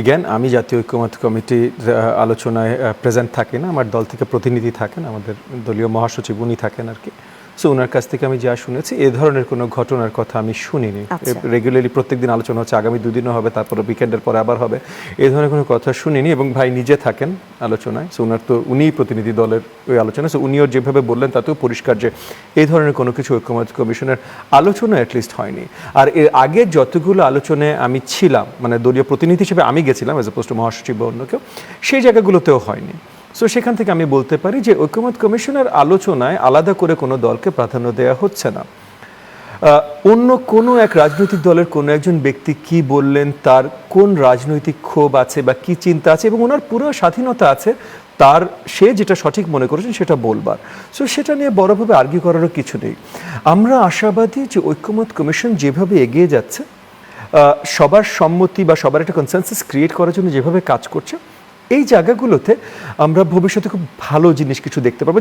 Eigen আমি জাতীয় ঐক্যমত কমিটির আলোচনায় প্রেজেন্ট থাকি না আমার দল থেকে প্রতিনিধি থাকেন, আমাদের দলীয় মহাসচিব উনি থাকেন আর কি। সো ওনার কাছ থেকে আমি যা শুনেছি এ ধরনের কোনো ঘটনার কথা আমি শুনিনি। আচ্ছা। রেগুলারলি প্রত্যেকদিন আলোচনা হচ্ছে আগামী দুদিনও হবে তারপরে উইকেন্ডের পরে আবার হবে। এই ধরনের কোনো কথা শুনিনি এবং ভাই নিজে থাকেন আলোচনায়। সো ওনার তো উনিই প্রতিনিধি দলের ওই আলোচনা সো উনিও যেভাবে বললেন তাতেও পরিষ্কার যে এই ধরনের কোনো কিছু ঐক্যমত কমিশনের আলোচনা অ্যাটলিস্ট হয়নি। আর এর আগে যতগুলো আলোচনায় আমি ছিলাম মানে দলীয় প্রতিনিধি হিসেবে আমি গেছিলাম এজ অপোজ টু মহাসচিব বা অন্য কেউ সেই জায়গাগুলোতেও হয়নি। সো সেখান থেকে আমি বলতে পারি যে ঐক্যমত কমিশনের আলোচনায় আলাদা করে কোনো দলকে প্রাধান্য দেওয়া হচ্ছে না। অন্য কোনো এক রাজনৈতিক দলের কোনো একজন ব্যক্তি কি বললেন, তার কোন রাজনৈতিক ক্ষোভ আছে বা কি চিন্তা আছে এবং ওনার পুরো স্বাধীনতা আছে, তার সে যেটা সঠিক মনে করেছেন সেটা বলবার। সো সেটা নিয়ে বড়ভাবে আর্গি করারও কিছু নেই। আমরা আশাবাদী যে ঐক্যমত কমিশন যেভাবে এগিয়ে যাচ্ছে সবার সম্মতি বা সবার একটা কনসেন্সাস ক্রিয়েট করার জন্য যেভাবে কাজ করছে এই জায়গাগুলোতে আমরা ভবিষ্যতে খুব ভালো জিনিস কিছু দেখতে পাবো।